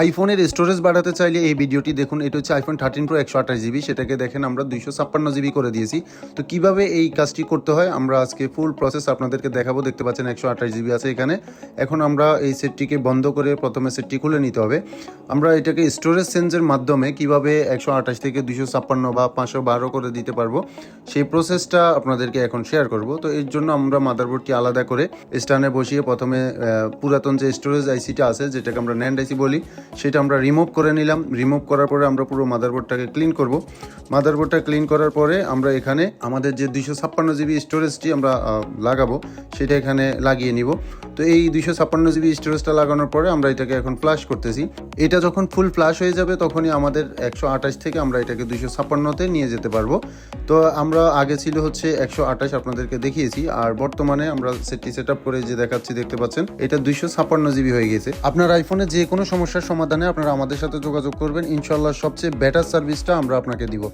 আইফোনের স্টোরেজ বাড়াতে চাইলে এই ভিডিওটি দেখুন। এটা হচ্ছে আইফোন থার্টিন প্রো একশো আঠাশ জিবি সেটাকে দেখেন আমরা দুইশো ছাপ্পান্ন জিবি করে দিয়েছি। তো কীভাবে এই কাজটি করতে হয়? আমরা আজকে ফুল প্রসেস আপনাদেরকে দেখাবো। দেখতে পাচ্ছেন একশো আঠাশ জিবি আছে এখানে। এখন আমরা এই সেটটিকে বন্ধ করে প্রথমে সেটটি খুলে নিতে হবে। আমরা এটাকে স্টোরেজ চেঞ্জের মাধ্যমে কীভাবে একশো আঠাশ থেকে দুইশো ছাপ্পান্ন বা পাঁচশো বারো করে দিতে পারব, সেই প্রসেসটা আপনাদেরকে এখন শেয়ার করব। তো এর জন্য আমরা মাদারবোর্ডটি আলাদা করে স্ট্যান্ডে বসিয়ে প্রথমে পুরাতন যে স্টোরেজ আইসিটা আছে, যেটাকে আমরা ন্যান্ড আইসি বলি সেটা আমরা রিমুভ করে নিলাম। রিমুভ করার পরে আমরা পুরো মাদারবোর্ডটাকে ক্লিন করব। মাদারবোর্ডটা ক্লিন করার পরে আমরা এখানে আমাদের যে দুইশো ছাপ্পান্ন জিবি স্টোরেজটি আমরা লাগাবো, সেটা এখানে লাগিয়ে নিব। তো এই দুইশো ছাপ্পান্ন জিবি স্টোরেজটা লাগানোর পরে আমরা এটাকে এখন ফ্লাশ করতেছি। এটা যখন ফুল ফ্লাশ হয়ে যাবে, তখনই আমাদের একশো আঠাশ থেকে আমরা এটাকে দুইশো ছাপ্পান্নতে নিয়ে যেতে পারব। তো আমরা আগে ছিল হচ্ছে একশো আঠাশ আপনাদেরকে দেখিয়েছি, আর বর্তমানে আমরা সেটটি সেট আপ করে যে দেখাচ্ছি, দেখতে পাচ্ছেন, এটা দুইশো ছাপ্পান্ন জিবি হয়ে গেছে আপনার আইফোনে যে কোনো সমস্যার সমাধানে আপনারা আমাদের সাথে যোগাযোগ করবেন। ইনশাল্লাহ সবচেয়ে বেটার সার্ভিসটা আমরা আপনাকে দিব।